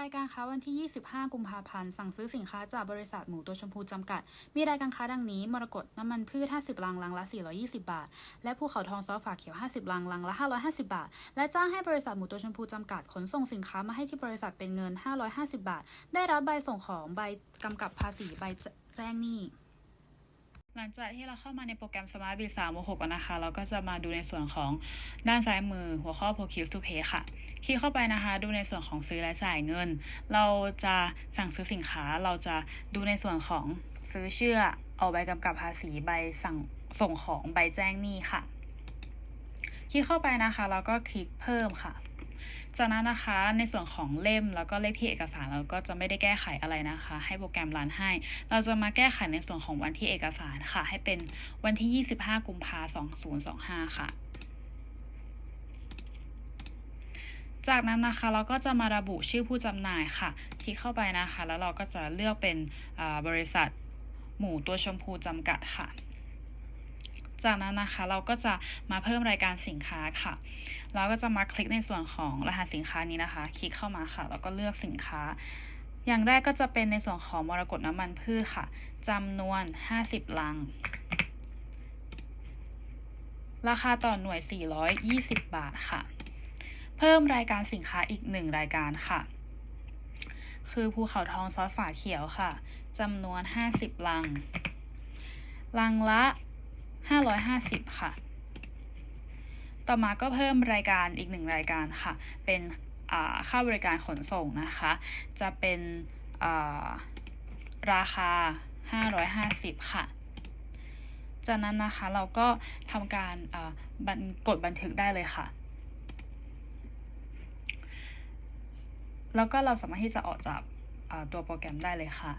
รายการค้าวันที่ 25 กุมภาพันธ์ สั่งซื้อสินค้าจากบริษัทหมูตัวชมพูจำกัด มีรายการค้าดังนี้ มรกตน้ำมันพืช 50 ลัง ลังละ 420 บาท และภูเขาทองซอฝาเขียว 50 ลัง ลังละ 550 บาท และจ้างให้บริษัทหมูตัวชมพูจำกัด ขนส่งสินค้ามาให้ที่บริษัทเป็นเงิน 550 บาท ได้รับใบส่งของ ใบกำกับภาษี ใบแจ้งหนี้ หลังจากที่เราเข้ามาในโปรแกรม Smart Bill 3 6กันนะคะ เราก็จะมาดูในส่วนของด้านซ้ายมือหัวข้อ Procure to Pay ค่ะ คลิกเข้าไปนะคะ ดูในส่วนของซื้อและจ่ายเงิน เราจะสั่งซื้อสินค้า เราจะดูในส่วนของซื้อเชื่อ เอาใบกำกับภาษี ใบสั่งส่งของ ใบแจ้งหนี้ค่ะ คลิกเข้าไปนะคะ แล้วก็คลิกเพิ่มค่ะ จากนั้นนะคะในส่วนของเล่มแล้วก็เลขที่เอกสารเราก็จะไม่ได้แก้ไขอะไรนะคะ ให้โปรแกรมรันให้ เราจะมาแก้ไขในส่วนของวันที่เอกสารค่ะ ให้เป็นวันที่ 25 กุมภาพันธ์2025 ค่ะจากนั้นนะคะเราก็จะมาระบุชื่อผู้จำหน่ายค่ะ คลิกเข้าไปนะคะ แล้วเราก็จะเลือกเป็นบริษัทหมูตัวชมพูจำกัดค่ะ จากนั้นนะคะเราก็จะมาเพิ่มรายการสินค้าค่ะ เราก็จะมาคลิกในส่วนของรหัสสินค้านี้นะคะ คลิกเข้ามาค่ะ แล้วก็เลือกสินค้า อย่างแรกก็จะเป็นในส่วนของมรกตน้ำมันพืชค่ะจำนวน 50 ลัง ราคาต่อหน่วย 420 บาทค่ะ เพิ่มรายการสินค้าอีกหนึ่งรายการค่ะ คือภูเขาทองซอสฝาเขียวค่ะจำนวน 50 ลัง ลังละ 550 ค่ะ ต่อมาก็เพิ่มรายการอีกหนึ่งรายการค่ะ เป็นค่าบริการขนส่งนะคะ จะเป็นาราคา 550 ค่ะ จากนั้นนะคะเราก็ทำการากดบันทึกได้เลยค่ะ แล้วก็เราสามารถที่จะออกจากตัวโปรแกรมได้เลยค่ะ